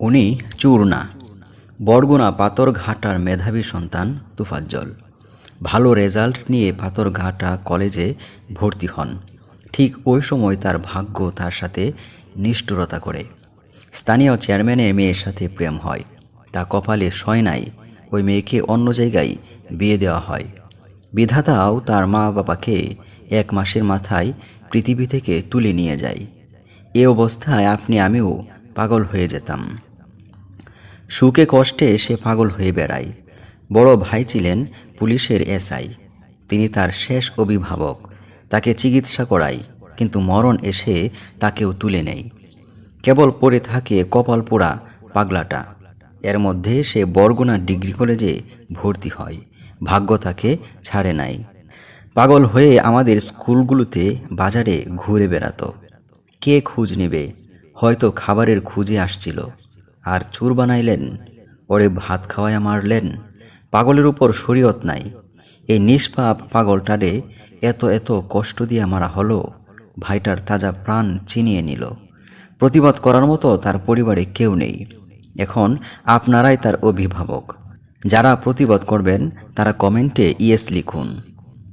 উনি চূর্ণা, বরগুনা পাথরঘাটার মেধাবী সন্তান তুফাজ্জল। ভালো রেজাল্ট নিয়ে পাথরঘাটা কলেজে ভর্তি হন। ঠিক ওই সময় তার ভাগ্য তার সাথে নিষ্ঠুরতা করে। স্থানীয় চেয়ারম্যানের মেয়ের সাথে প্রেম হয়। তা কপালে সয় নাই, ওই মেয়েকে অন্য জায়গায় বিয়ে দেওয়া হয়। বিধাতাও তার মা বাবাকে এক মাসের মাথায় পৃথিবী থেকে তুলে নিয়ে যায়। এ অবস্থায় আপনি আমিও পাগল হয়ে যেতাম। সুখে কষ্টে সে পাগল হয়ে বেড়ায়। বড় ভাই ছিলেন পুলিশের এসআই। তিনি তার শেষ অভিভাবক। তাকে চিকিৎসা করাই কিন্তু মরণ এসে তাকেও তুলে নেয়। কেবল পড়ে থাকে কপাল পোড়া পাগলাটা। এর মধ্যে সে বরগুনা ডিগ্রি কলেজে ভর্তি হয়। ভাগ্য তাকে ছাড়ে নাই। পাগল হয়ে আমাদের স্কুলগুলোতে বাজারে ঘুরে বেড়াতো। কে খোঁজ নেবে? হয়তো খাবারের খুঁজে আসছিল। আর চুর বানাইলেন ওরে ভাত খাওয়াইয়া মারলেন। পাগলের উপর শরীয়ত নাই। এই নিষ্পাপ পাগলটারে এত এত কষ্ট দিয়ে মারা হলো, ভাইটার তাজা প্রাণ চিনিয়ে নিল। প্রতিবাদ করার মতো তার পরিবারে কেউ নেই। এখন আপনারাই তার অভিভাবক। যারা প্রতিবাদ করবেন, তারা কমেন্টে ইয়েস লিখুন।